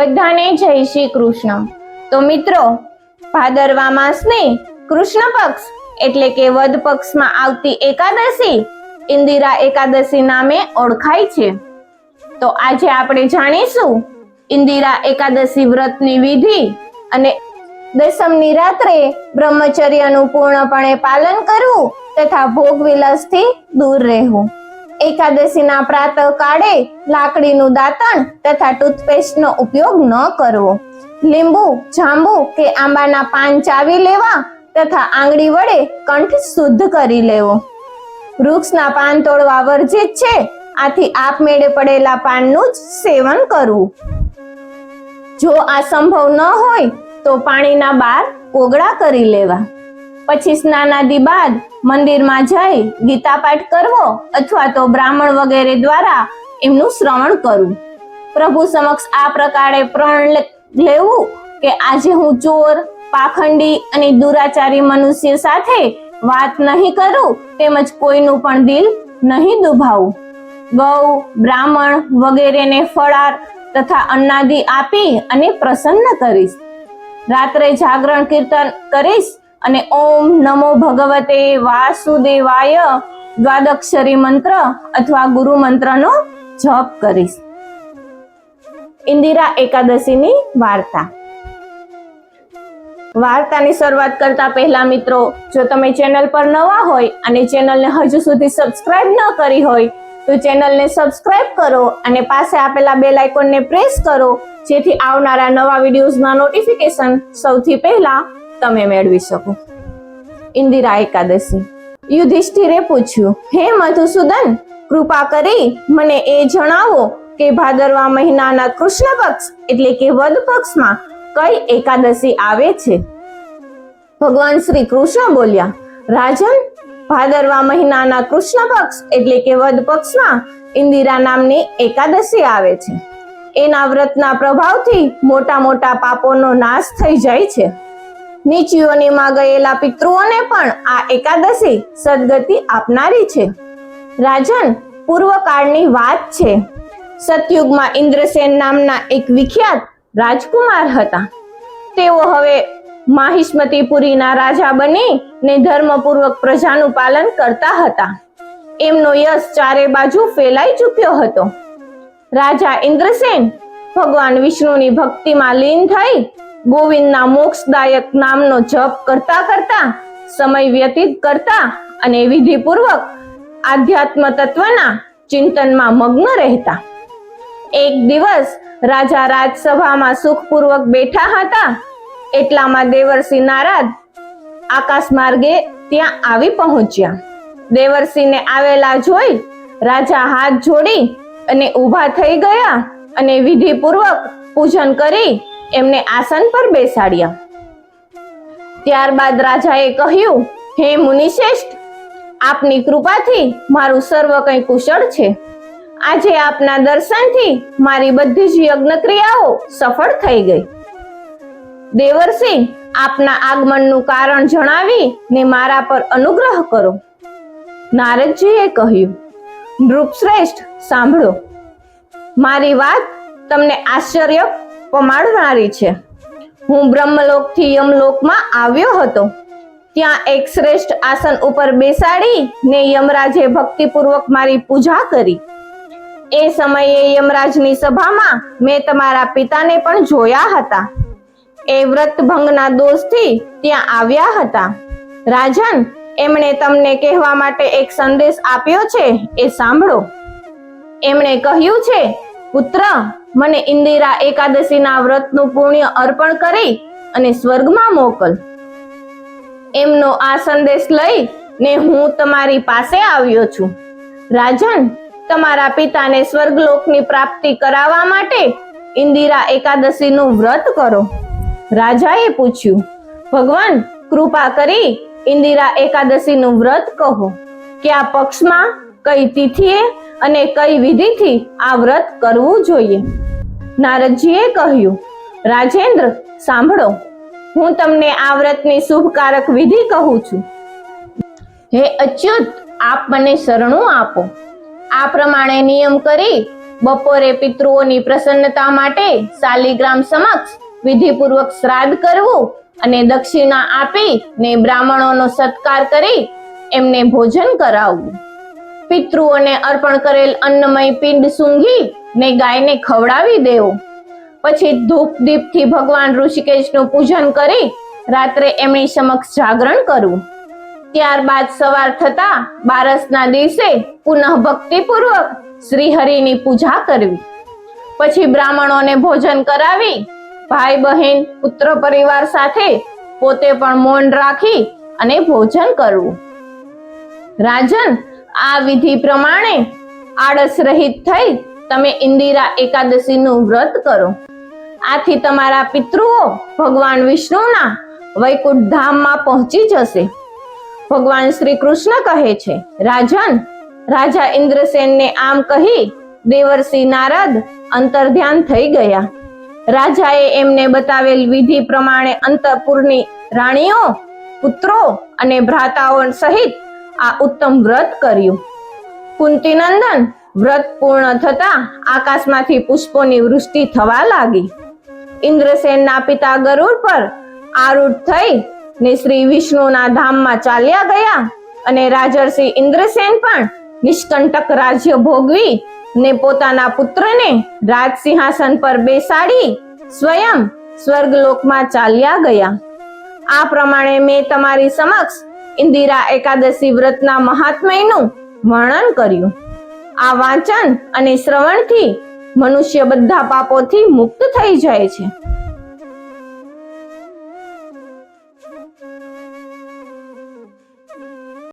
બધાને જય શ્રી કૃષ્ણ. તો મિત્રો ભાદરવા માસની કૃષ્ણ પક્ષ, એટલે કે વદ પક્ષમાં આવતી એકાદશી, ઇન્દિરા એકાદશી નામે ઓળખાય છે. તો આજે આપણે જાણીશું, ઇન્દિરા એકાદશી વ્રતની વિધિ અને દસમની રાત્રે બ્રહ્મચર્યનું પૂર્ણપણે પાલન કરવું તથા ભોગ વિલાસથી દૂર રહેવું. એકાદશીના પ્રાતઃ કાળે લાકડીનું દાંતણ તથા ટૂથપેસ્ટનો ઉપયોગ ન કરવો. લીંબુ, જાંબુ કે આંબાના પાન ચાવી લેવા તથા આંગળી વડે કંઠ શુદ્ધ કરી લેવો. વૃક્ષના પાન તોડવા વર્જિત છે, આથી આપમેળે પડેલા પાનનું જ સેવન કરવું. જો આ સંભવ ન હોય, તો પાણીના બાર કોગળા કરી લેવા. પછી સ્નાનાદિ બાદ મંદિરમાં જઈ ગીતા પાઠ કરવો અથવા તો બ્રાહ્મણ વગેરે દ્વારા એમનું શ્રવણ કરવું પ્રભુ સમક્ષ આ પ્રકારે પ્રણ લેવું કે આજે હું ચોર, પાખંડી અને દુરાચારી મનુષ્ય સાથે વાત નહીં કરું તેમજ કોઈનું પણ દિલ નહીં દુભાવું. ગૌ, બ્રાહ્મણ વગેરેને ફળાર તથા અન્નાદિ આપી અને પ્રસન્ન કરીશ. રાત્રે જાગરણ કીર્તન કરીશ અને ઓમ નમો ભગવતે વાસુદેવાય દ્વાદક્ષરી મંત્ર અથવા ગુરુ મંત્રનો જપ કરીશ. ઇન્દિરા એકાદશીની વાર્તા. વાર્તાની શરૂઆત કરતા પહેલા મિત્રો, જો તમે ચેનલ પર નવા હોય અને ચેનલને હજુ સુધી સબસ્ક્રાઇબ ન કરી હોય, તો ચેનલને સબસ્ક્રાઇબ કરો અને પાસે આપેલા બેલ આઇકોનને પ્રેસ કરો, જેથી આવનારા નવા વિડીયોઝના નોટિફિકેશન સૌથી પહેલા તમે મેળવી શકો. ઇન્દિરા એકાદશી. યુધિષ્ઠિરે પૂછ્યું, હે મધુસૂદન, કૃપા કરી મને એ જણાવો કે ભાદરવા મહિનાના કૃષ્ણ પક્ષ એટલે કે વદ પક્ષમાં કઈ એકાદશી આવે છે? ભગવાન શ્રી કૃષ્ણ બોલ્યા, રાજન, ભાદરવા મહિનાના કૃષ્ણ પક્ષ એટલે કે વદ પક્ષમાં ઇન્દિરા નામની એકાદશી આવે છે. એના વ્રતના પ્રભાવથી મોટા મોટા પાપોનો નાશ થઈ જાય છે. નીચીઓનીમાં ગયેલા પિતૃઓને પણ આ એકાદશી સદગતિ આપનારી છે. રાજન, પૂર્વકાળની વાત છે. સતયુગમાં ઇન્દ્રસેન નામના એક વિખ્યાત રાજકુમાર હતા. તેઓ હવે માહિષ્મતીપુરીના રાજા બની ને ધર્મપૂર્વક પ્રજાનું પાલન કરતા હતા. એમનો યશ ચારે બાજુ ફેલાઈ ચૂક્યો હતો. રાજા ઇન્દ્રસેન ભગવાન વિષ્ણુની ભક્તિમાં લીન થઈ ગોવિંદના મોક્ષદાયક નામનો જપ કરતા કરતા, સમય વ્યતીત કરતા અને વિધિપૂર્વક આધ્યાત્મ તત્વના ચિંતનમાં મગ્ન રહેતા. એક દિવસ રાજા રાજસભામાં સુખપૂર્વક બેઠા હતા. એટલામાં દેવરસિંહ નારાજ આકાશ માર્ગે ત્યાં આવી પહોંચ્યા. દેવરસિંહને આવેલા જોઈ રાજા હાથ જોડી અને ઊભા થઈ ગયા અને વિધિપૂર્વક પૂજન કરી એમને આસન પર બેસાડ્યા. ત્યારબાદ રાજાએ કહ્યું, હે મુનિશ્રેષ્ઠ, આપની કૃપાથી મારું સર્વ કંઈ કુશળ છે. આજે આપના દર્શનથી મારી બધી જ યજ્ઞ ક્રિયાઓ સફળ થઈ ગઈ. દેવરસિંહ આપના આગમનનું કારણ જણાવી ને મારા પર અનુગ્રહ કરો. નારદજીએ કહ્યું, નૃપશ્રેષ્ઠ, સાંભળો. મારી વાત તમને આશ્ચર્ય પમાડનારી છે. હું બ્રહ્મલોકથી યમલોકમાં આવ્યો હતો. ત્યાં એક શ્રેષ્ઠ આસન ઉપર બેસાડી ને યમરાજે ભક્તિપૂર્વક મારી પૂજા કરી. એ સમયે યમરાજની સભામાં મેં તમારા પિતાને પણ જોયા હતા. એ વ્રત ભંગના દોષથી ત્યાં આવ્યા હતા. રાજન, એમણે તમને કહેવા માટે એક સંદેશ આપ્યો છે એ સાંભળો. એમણે કહ્યું છે, પુત્ર મને ઇન્દિરા એકાદશીના વ્રતનું પુણ્ય અર્પણ કરી અને સ્વર્ગમાં મોકલ. એમનો આ સંદેશ લઈ ને હું તમારી પાસે આવ્યો છું. રાજન, તમારા પિતાને સ્વર્ગલોકની પ્રાપ્તિ કરાવવા માટે ઇન્દિરા એકાદશીનું વ્રત કરો. રાજાએ પૂછ્યું, ભગવાન, કૃપા કરી ઇન્દિરા એકાદશીનું વ્રત કહો. કયા પક્ષમાં કઈ તિથિએ અને કઈ વિધિથી આ વ્રત કરવું જોઈએ? નારદજીએ કહ્યું, રાજેન્દ્ર, સાંભળો. હું તમને આ વ્રતની શુભકારક વિધિ કહું છું. હે અચ્યુત, આપ મને શરણું આપો. આ પ્રમાણે નિયમ કરી બપોરે પિતૃઓની પ્રસન્નતા માટે શાલિગ્રામ સમક્ષ વિધિપૂર્વક શ્રાદ્ધ કરવું અને દક્ષિણા આપી ને બ્રાહ્મણોનો સત્કાર કરી એમને ભોજન કરાવવું. પિતૃઓને અર્પણ કરેલ અન્નમય પિંડ સૂંઘી ને ગાયને ખવડાવી દેવો. પછી ધૂપ દીપથી ભગવાન ઋષિકેશનું પૂજન કરી રાત્રે એમની સમક્ષ જાગરણ કરવું. ત્યારબાદ સવાર થતા બારસના દિવસે પુનઃ ભક્તિપૂર્વક શ્રી હરિની પૂજા કરવી. પછી બ્રાહ્મણોને ભોજન કરાવી ભાઈ બહેન, પુત્ર પરિવાર સાથે પોતે પણ મૌન રાખી અને ભોજન કરવું. રાજન આ વિધિ પ્રમાણે આળસ રહિત થઈ તમે ઇન્દિરા એકાદશીનું વ્રત કરો. આથી તમારા પિતૃઓ ભગવાન વિષ્ણુના વૈકુંઠ ધામમાં પહોંચી જશે. ભગવાન શ્રી કૃષ્ણ કહે છે, રાજન, રાજા ઇન્દ્રસેનને આમ કહી દેવર્ષિ નારદ અંતર્ધ્યાન થઈ ગયા. રાજાએ એમને બતાવેલ વિધિ પ્રમાણે અંતરપુરની રાણીઓ, પુત્રો અને ભ્રાતાઓ સહિત આ ઉત્તમ વ્રત કર્યું. કુંતીનંદન વ્રત પૂર્ણ થતા આકાશમાંથી પુષ્પોની વૃષ્ટિ થવા લાગી. ઇન્દ્રસેનના પિતા ગરુડ પર આરૂઢ થઈ ને શ્રી વિષ્ણુના ધામમાં ચાલ્યા ગયા અને રાજર્ષિ ઇન્દ્રસેન પણ નિષ્કંટક રાજ્ય ભોગવી ને પોતાના પુત્રને રાજ સિંહાસન પર બેસાડી સ્વયં સ્વર્ગલોકમાં ચાલ્યા ગયા. આ પ્રમાણે મેં તમારી સમક્ષ ઇન્દિરા એકાદશી વ્રતના મહાત્મયનું વર્ણન કર્યું. આ વાંચન અને શ્રવણથી મનુષ્ય બધા પાપોથી મુક્ત થઈ જાય છે.